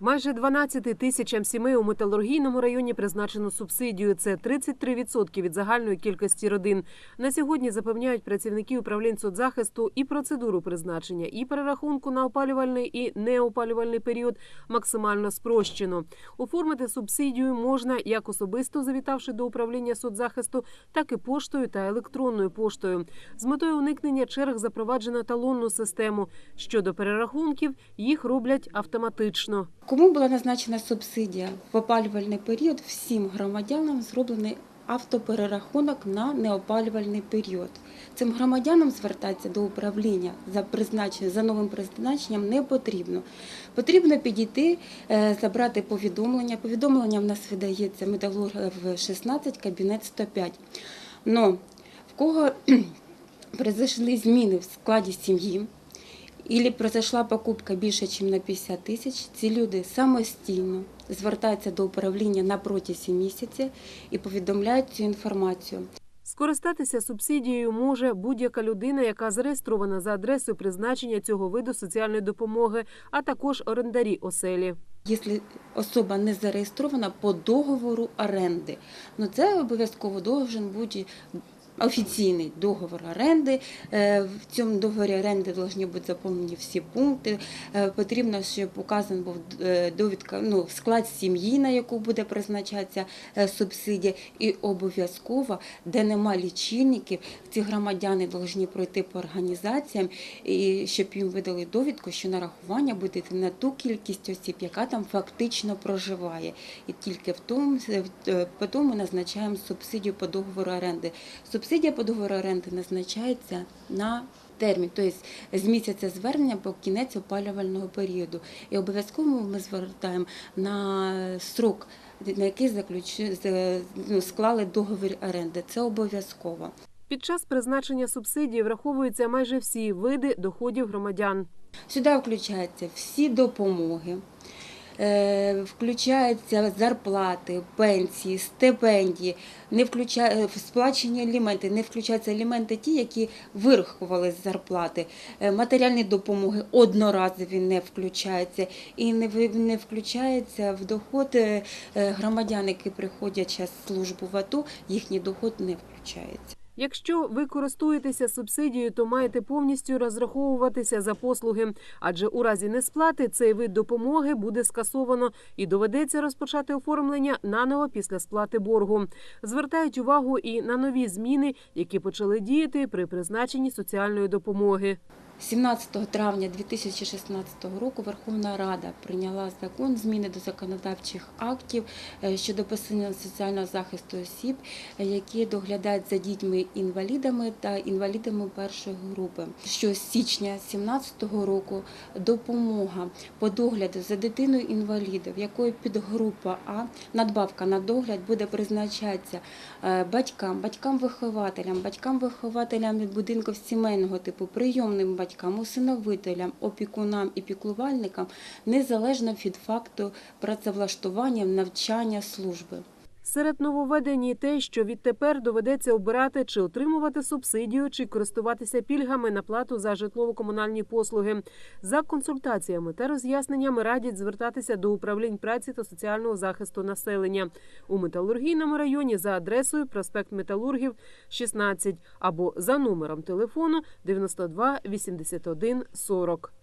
Майже 12 тисячам сімей у металургійному районі призначено субсидію. Це 33% від загальної кількості родин. На сьогодні запевняють працівники управлінь соцзахисту і процедуру призначення, і перерахунку на опалювальний і неопалювальний період максимально спрощено. Оформити субсидію можна як особисто завітавши до управління соцзахисту, так і поштою та електронною поштою. З метою уникнення черг запроваджено талонну систему. Щодо перерахунків, їх роблять автоматично. Кому була назначена субсидія в опалювальний період, всім громадянам зроблений автоперерахунок на неопалювальний період. Цим громадянам звертатися до управління за призначенням за новим призначенням не потрібно. Потрібно підійти, е, забрати повідомлення. Повідомлення в нас видається металургів 16, кабінет 105. Но в кого произошли зміни в складі сім'ї, Ілі произошла покупка більше, ніж на 50 тисяч, ці люди самостійно звертаються до управління на протязі місяця і повідомляють цю інформацію. Скористатися субсидією може будь-яка людина, яка зареєстрована за адресою призначення цього виду соціальної допомоги, а також орендарі оселі. Якщо особа не зареєстрована по договору оренди, ну це обов'язково должен бути офіційний договор оренди. Е, В цьому договорі оренди повинні бути заповнені всі пункти. Е, Потрібно, щоб указан був е, довідка, ну, склад сім'ї, на яку буде призначатися субсидія, і обов'язково, де нема лічильників, ці громадяни повинні пройти по організаціям, і щоб їм видали довідку, що нарахування буде на ту кількість осіб, яка там фактично проживає. І тільки в тому, потім ми назначаємо субсидію по договору оренди. Субсидія по договору оренди назначається на термін, тобто з місяця звернення по кінець опалювального періоду. І обов'язково ми звертаємо на срок, на який заключ... ну, склали договір оренди. Це обов'язково. Під час призначення субсидії враховуються майже всі види доходів громадян. Сюди включаються всі допомоги, включаються зарплати, пенсії, стипендії, не включає, сплачені аліменти, не включаються аліменти ті, які вирахували з зарплати. Е, Матеріальні допомоги одноразові не включаються і не, не включається в доход е, е, громадян, які приходять час службу в АТО, їхній доход не включається. Якщо ви користуєтеся субсидією, то маєте повністю розраховуватися за послуги, адже у разі несплати цей вид допомоги буде скасовано і доведеться розпочати оформлення наново після сплати боргу. Звертають увагу і на нові зміни, які почали діяти при призначенні соціальної допомоги. 17 травня 2016 року Верховна Рада прийняла закон зміни до законодавчих актів е, щодо посилення соціального захисту осіб, е, які доглядають за дітьми-інвалідами та інвалідами першої групи. Що з січня 2017 року допомога по догляду за дитиною інвалідом, якої підгрупа А надбавка на догляд буде призначатися е, батькам, батькам-вихователям, батькам-вихователям від будинків сімейного типу, прийомним батькам, усиновителям, опікунам і піклувальникам незалежно від факту працевлаштування, навчання, служби. Серед нововведень те, що відтепер доведеться обирати чи отримувати субсидію, чи користуватися пільгами на плату за житлово-комунальні послуги. За консультаціями та роз'ясненнями радять звертатися до управлінь праці та соціального захисту населення у металургійному районі за адресою проспект Металургів 16 або за номером телефону 92 81 40.